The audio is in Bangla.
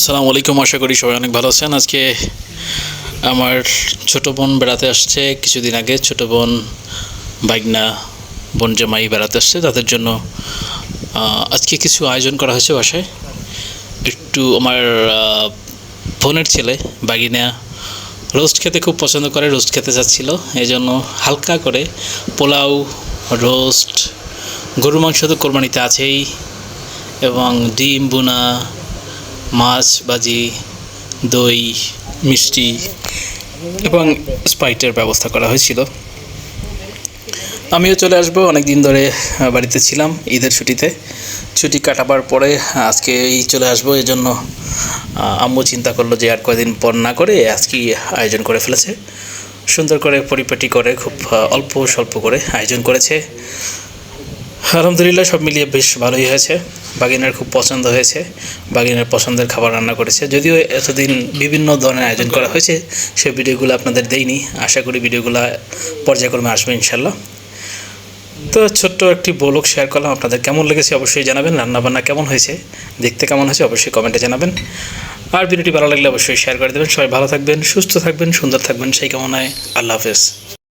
আসসালামু আলাইকুম, আশা করি সবাই অনেক ভালো আছেন। আজকে আমার ছোট বোন বেড়াতে আসছে। কিছুদিন আগে ছোট বোন বাইগনা বোন জামাই বেড়াতে আসছে। তাদের জন্য আজকে কিছু আয়োজন করা হয়েছে বাসায়। একটু আমার বোনের ছেলে বাগিনা রোস্ট খেতে খুব পছন্দ করে, রোস্ট খেতে চাচ্ছিল। এই জন্য হালকা করে পোলাও, রোস্ট গরু মাংস তো কোরবানিতে আছেই এবং ডিম বুনা মাছ ভাজি দই, মিষ্টি এবং স্প্রাইটের ব্যবস্থা করা হয়েছিল। আমিও চলে আসব অনেক দিন ধরে বাড়িতে ছিলাম ঈদের ছুটিতে। ছুটি কাটাবার পরে আজকে এই চলে আসব। এই জন্য আম্মু চিন্তা করল যে আর কয়দিন পর না করে আজকেই আয়োজন করে ফেলেছে। সুন্দর করে পরিপাটি করে, খুব অল্প স্বল্প করে আয়োজন করেছে। আলহামদুলিল্লাহ, সব মিলিয়ে বেশ ভালোই হয়েছে। বাগিনার খুব পছন্দ হয়েছে। বাগিনার পছন্দের খাবার রান্না করেছে। যদিও এতদিন বিভিন্ন ধরনের আয়োজন করা হয়েছে সেই ভিডিওগুলো আপনাদের দেইনি। আশা করি ভিডিওগুলো পর্যায়ক্রমে আসবে ইনশাল্লাহ তো ছোট্ট একটি বলক শেয়ার করলাম। আপনাদের কেমন লেগেছে অবশ্যই জানাবেন। রান্নাবান্না কেমন হয়েছে, দেখতে কেমন হয়েছে অবশ্যই কমেন্টে জানাবেন। আর ভিডিওটি ভালো লাগলে অবশ্যই শেয়ার করে দেবেন। সবাই ভালো থাকবেন, সুস্থ থাকবেন, সুন্দর থাকবেন। সেই কামনায় আল্লাহ হাফেজ।